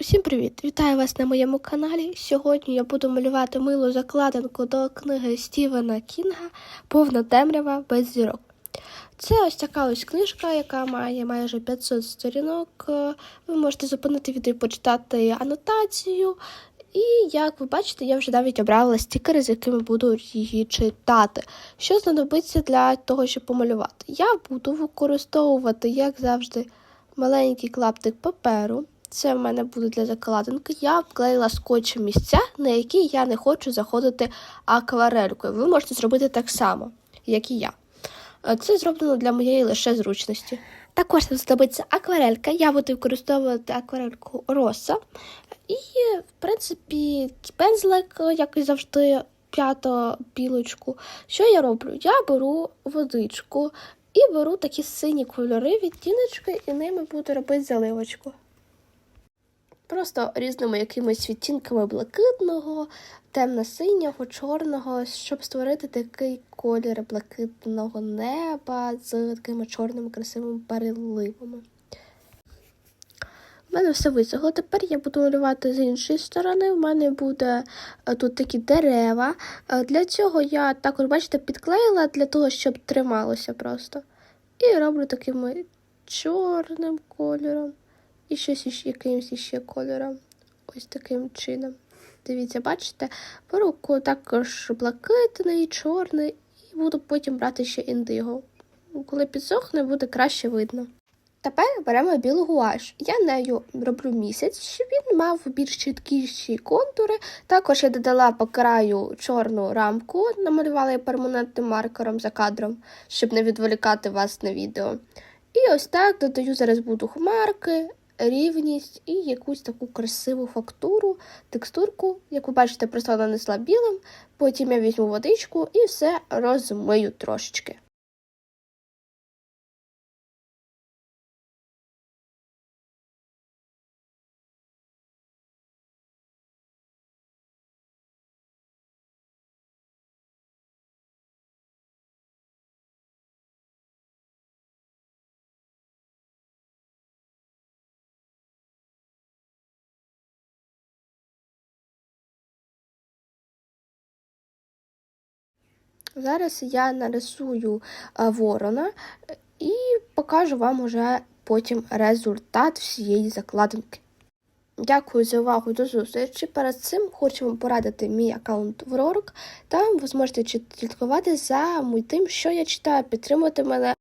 Усім привіт! Вітаю вас на моєму каналі. Сьогодні я буду малювати милу закладинку до книги Стівена Кінга Повна темрява без зірок. Це ось така ось книжка, яка має майже 500 сторінок. Е, Ви можете зупинити відео і почитати анотацію. І як ви бачите, я вже навіть обрала стікери, з якими буду її читати. Що знадобиться для того, щоб помалювати? Я буду використовувати, як завжди, маленький клаптик паперу. Це в мене буде для закладинки. Я вклеїла скотчем місця, на які я не хочу заходити акварелькою. Ви можете зробити так само, як і я. Е, Це зроблено для моєї лише зручності. Також нам знадобиться акварелька. Я буду використовувати акварельку роса. І, в принципі, пензлик, як і завжди, п'ято білочку. Що я роблю? Я беру водичку і беру такі сині кольори, відтіночки, і ними буду робити заливочку. Просто різними якимись відтінками блакитного, темно-синього, чорного, щоб створити такий колір блакитного неба з такими чорними красивими переливами. У мене все висохло. Тепер я буду малювати з іншої сторони. У мене буде е, тут такі дерева. Е, Для цього я також, бачите, підклеїла для того, щоб трималося просто. І роблю таким чорним кольором. І щось іще, якимось іще кольором. Ось таким чином. Дивіться, бачите? Беру ко- також блакитний, чорний, і буду потім брати ще індиго. Коли підсохне, буде краще видно. Тепер беремо білу гуаш. Я нею роблю місяць, щоб він мав більш чіткіші контури. Також я додала по краю чорну рамку, намалювала її перманентним маркером за кадром, щоб не відволікати вас на відео. І ось так додаю зараз буду хмарки, рівність і якусь таку красиву фактуру, текстурку. Як ви бачите, просто нанесла білим. Потім я візьму водичку і все розмию трошечки. Зараз я нарисую е, ворона і покажу вам уже потім результат всієї закладинки. Дякую за увагу до зустрічі. Перед цим хочу вам порадити мій аккаунт в Ророк. Там ви зможете слідкувати за тим, що я читаю, підтримувати мене.